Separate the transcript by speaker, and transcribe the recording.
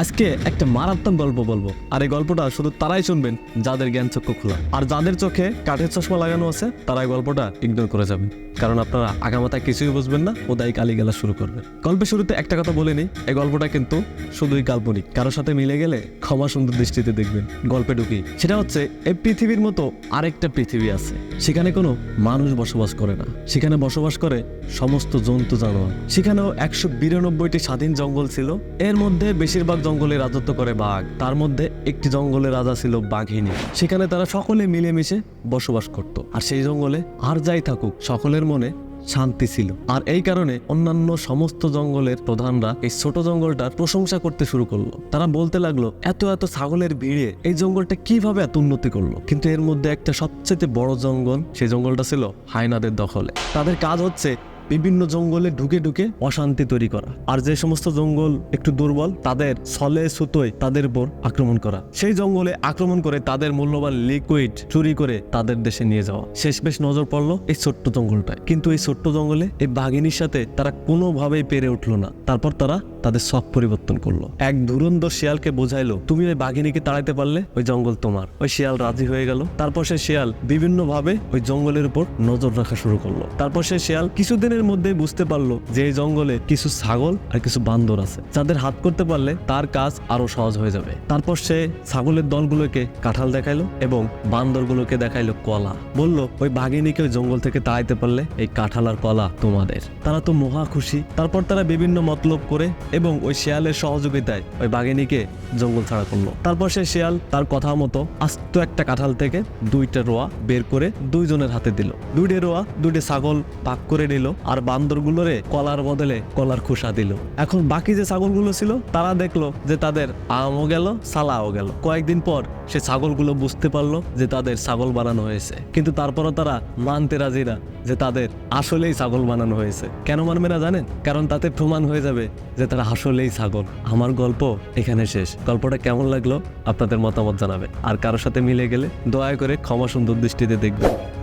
Speaker 1: আজকে একটা মারাত্মক গল্প বলব। আর এই গল্পটা শুধু তারাই শুনবেন, যাদের জ্ঞান চক্ষু খোলা। আর যাদের চোখে কাঠের চশমা লাগানো আছে, তারা গল্পটা ইগনোর করে যাবেন। কারণ আপনারা আগামাতায় কিছুই বুঝবেন না, ওদাই কালি গেলা শুরু করবেন। গল্পের শুরুতে একটা কথা বলে নিই, এই গল্পটা কিন্তু শুধুই কাল্পনিক। কারোর সাথে মিলে গেলে ক্ষমা সুন্দর দৃষ্টিতে দেখবেন, গল্পে ঢুকি সেটা হচ্ছে, এই পৃথিবীর মতো আরেকটা পৃথিবী আছে। সেখানে কোনো মানুষ বসবাস করে না। সেখানে বসবাস করে সমস্ত জন্তু জানোয়ার। সেখানেও একশো বিরানব্বইটি স্বাধীন জঙ্গল ছিল। এর মধ্যে বেশিরভাগ জঙ্গলে রাজত্ব করে বাঘ। তার মধ্যে একটি জঙ্গলে রাজা ছিল বাঘিনী। সেখানে তারা সকলে মিলেমিশে বসবাস করত। আর সেই জঙ্গলে আর যাই থাকুক, সকলের মনে শান্তি ছিল। আর এই কারণে অন্যান্য সমস্ত জঙ্গলের প্রধানরা এই ছোট জঙ্গলটার প্রশংসা করতে শুরু করল। তারা বলতে লাগল, এত এত ছাগলের ভিড়ে এই জঙ্গলটা কীভাবে এত উন্নতি করল? কিন্তু এর মধ্যে একটা সবচেয়ে বড় জঙ্গল, সেই জঙ্গলটা ছিল হায়নাদের দখলে। তাদের কাজ হচ্ছে বিভিন্ন জঙ্গলে ঢুকে ঢুকে অশান্তি তৈরি করা। আর যে সমস্ত জঙ্গল একটু দুর্বল, তাদের ছলে সুতোয় তাদের উপর আক্রমণ করা। সেই জঙ্গলে আক্রমণ করে তাদের মূল্যবান লিকুইড চুরি করে তাদের দেশে নিয়ে যাওয়া। শেষ বেশ নজর পড়ল এই ছোট্ট জঙ্গলটায়। কিন্তু এই ছোট্ট জঙ্গলে এই বাঘিনীর সাথে তারা কোনোভাবেই পেরে উঠল না। তারপর তারা তাদের সব পরিবর্তন করল। এক ধুরন্ধর শিয়ালকে বোঝাইলো, তুমি ওই বাঘিনীকে তাড়াইতে পারলে ওই জঙ্গল তোমার। ওই শিয়াল রাজি হয়ে গেল। তারপর সে শিয়াল বিভিন্ন ভাবে ওই জঙ্গলের উপর নজর রাখা শুরু করল। তারপর সে শিয়াল কিছুদিনের মধ্যে বুঝতে পারল যে এই জঙ্গলে কিছু ছাগল আর কিছু বান্দর আছে, যাদের হাত করতে পারলে তার কাজ আরও সহজ হয়ে যাবে। তারপর সে ছাগলের দলগুলোকে কাঁঠাল দেখাইলো এবং বান্দরগুলোকে দেখাইলো কলা। বলল, ওই বাঘিনীকে ওই জঙ্গল থেকে তাড়াইতে পারলে এই কাঁঠাল আর কলা তোমাদের। তারা তো মহা খুশি। তারপর তারা বিভিন্ন মতলব করে এবং ওই শিয়ালের সহযোগিতায় ওই বাঘিনীকে জঙ্গল ছাড়া করল। তারপর সে শিয়াল তার কথা মতো আস্ত একটা কাঁঠাল থেকে দুইটা রোয়া বের করে দুইজনের হাতে দিল। দুইটা রোয়া, দুইটা ছাগল পাক করে নিল আর বান্দরগুলোরে কলার বদলে কলার খোসা দিল। এখন বাকি যে ছাগলগুলো ছিল, তারা দেখল যে তাদের আমও গেল, সালাও গেল। কয়েকদিন পর সে ছাগলগুলো বুঝতে পারল যে তাদের ছাগল বানানো হয়েছে। কিন্তু তারপরও তারা মানতে রাজি না যে তাদের আসলেই ছাগল বানানো হয়েছে। কেন মানবে না জানেন? কারণ তাতে প্রমাণ হয়ে যাবে যে তারা আসলেই ছাগল। আমার গল্প এখানে শেষ। গল্পটা কেমন লাগল আপনাদের মতামত জানাবে আর কারোর সাথে মিলে গেলে দয়া করে ক্ষমা সুন্দর দৃষ্টিতে দেখবেন।